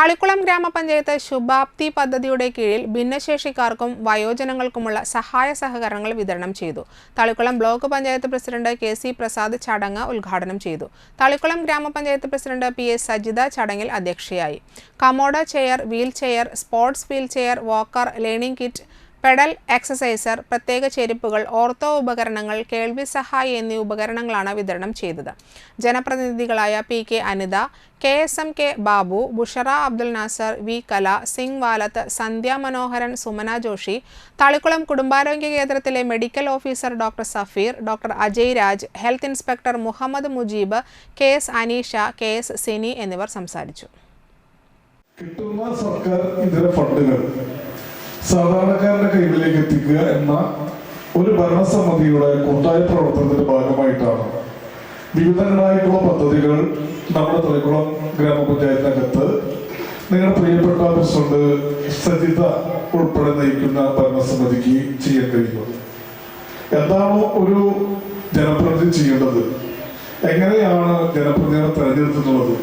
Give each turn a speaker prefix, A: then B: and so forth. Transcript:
A: തളിക്കുളം ഗ്രാമപഞ്ചായത്ത് ശുഭാപ്തി പദ്ധതിയുടെ കീഴിൽ ഭിന്നശേഷിക്കാർക്കും വയോജനങ്ങൾക്കുമുള്ള സഹായ സഹകരണങ്ങൾ വിതരണം ചെയ്തു. Thalikulam block panchayat president K C Prasad ചടങ്ങ് ഉദ്ഘാടനം ചെയ്തു. തളിക്കുളം ഗ്രാമപഞ്ചായത്ത് പ്രസിഡന്റ് പി എസ് സജിത ചടങ്ങിൽ അധ്യക്ഷയായി. Commode chair wheel chair sports wheel chair walker learning kit pedal exerciser പ്രത്യേക ചെരുപ്പുകൾ ഓർത്തോ ഉപകരണങ്ങൾ കേൾവി സഹായി എന്നീ ഉപകരണങ്ങളാണ് വിതരണം ചെയ്തത്. ജനപ്രതിനിധികളായ P K Anitha K S M K Babu Bushara Abdul Nasar V Kala Singh Valath സന്ധ്യ മനോഹരൻ സുമന ജോഷി തളിക്കുളം കുടുംബാരോഗ്യ കേന്ദ്രത്തിലെ medical officer doctor Safeer doctor Ajay Raj health inspector Muhammad Mujeeb K. S. Aneesha K. S. Sini എന്നിവർ സംസാരിച്ചു.
B: കിട്ടുന്ന സർക്കാർ ഇതര ഫണ്ടുകൾ സാധാരണക്കാരന്റെ കൈകളിലേക്ക് എത്തിക്കുക എന്ന ഒരു ഭരണസമിതിയുടെ കൂട്ടായ പ്രവർത്തനത്തിന്റെ ഭാഗമായിട്ടാണ് വിവിധങ്ങളായിട്ടുള്ള പദ്ധതികൾ നമ്മുടെ തളിക്കുളം ഗ്രാമപഞ്ചായത്തിനകത്ത് നിങ്ങളുടെ പ്രിയപ്പെട്ട പ്രസിഡന്റ് സജിത ഉൾപ്പെടെ നയിക്കുന്ന ഭരണസമിതിക്ക് ചെയ്യാൻ കഴിയുന്നത്. എന്താണോ ഒരു ജനപ്രതിനിധി ചെയ്യേണ്ടത്? എങ്ങനെയാണ് ജനപ്രതിനിധികളെ തെരഞ്ഞെടുത്തുള്ളത്